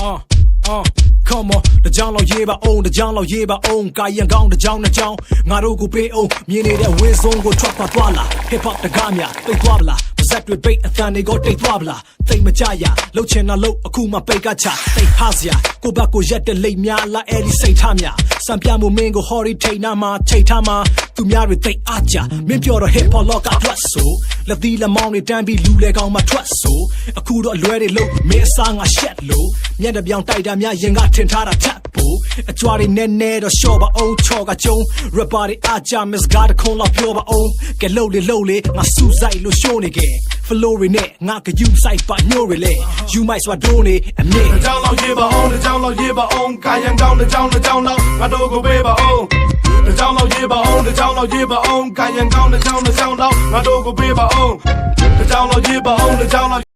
uh uh come on တကြောင်လောက်ရေးပါအောင်တကြောင်လောက်ရေးပါအောင်ကာယံကောင်းတကြောင်တစ်ကြောင်ငါတို့ကိုပေးအောင်မြင်နေတဲ့ဝင်းစုံကိုထွက်ခွာသွားလာ hip hop တကားများပိတ်သွားပလားပါဇက်တွေပိတ်အတန်တွေကိုတိတ်သွားပလားတိတ်မကြရလှုပ်ချင်တာလှုပ်အခုမှပိတ်ကချတိတ်ဟာစရာကိုဘကိုရက်တဲ့လိတ်များလားအဲ့ဒီစိတ်ထားများစံပြမှုမင်းကို hori ထိတ်နာမှာထိတ်ထားမှာ သူများတွေတိတ်အားကြမင်းပြောတော့ hip hop လောကထွက်ဆိုလက်သီးလက်မောင်းတွေတန်းပြီးလူလေကောင်းမှထွက်ဆိုအခုတော့အလွဲတွေလို့မင်းအစားငါရှက်လို့မျက်နှာပြောင်တိုက်တာများရင်ကထင်ထားတာထပ်ဖို့အကြွားတွေနဲ့နဲ့တော့ရှော့ပါအောင်ချော့ကကြုံ rapper တွေအားကြ miss god ခုံးလောက်ပြောပါအောင်ကဲလှုပ်လေလှုပ်လေငါစူးစိုက်လို့ရှိုးနေခဲ့ flow တွေနဲ့ငါကယူဆိုင်ပါညို့တွေလေ you might swat ဒိုးနေအမြင့်တစ်ကြောင်လောက်ရေးပါအောင်တစ်ကြောင်လောက်ရေးပါအောင်ကာယံကောင်းတစ်ကြောင်တစ်ကြောင်လောက်ငါတို့ကိုပေးပါအောင်တစ် ကြောင်လောက်ရေးပါအောင်တစ်ကြောင်လောက်ရေးပါအောင်ကာယံကောင်းတစ်ကြောင်တစ်ကြောင်လောက်ငါတို့ကိုပေးပါအောင်တစ်ကြောင်လောက်ရေးပါအောင်တစ်ကြောင်လောက်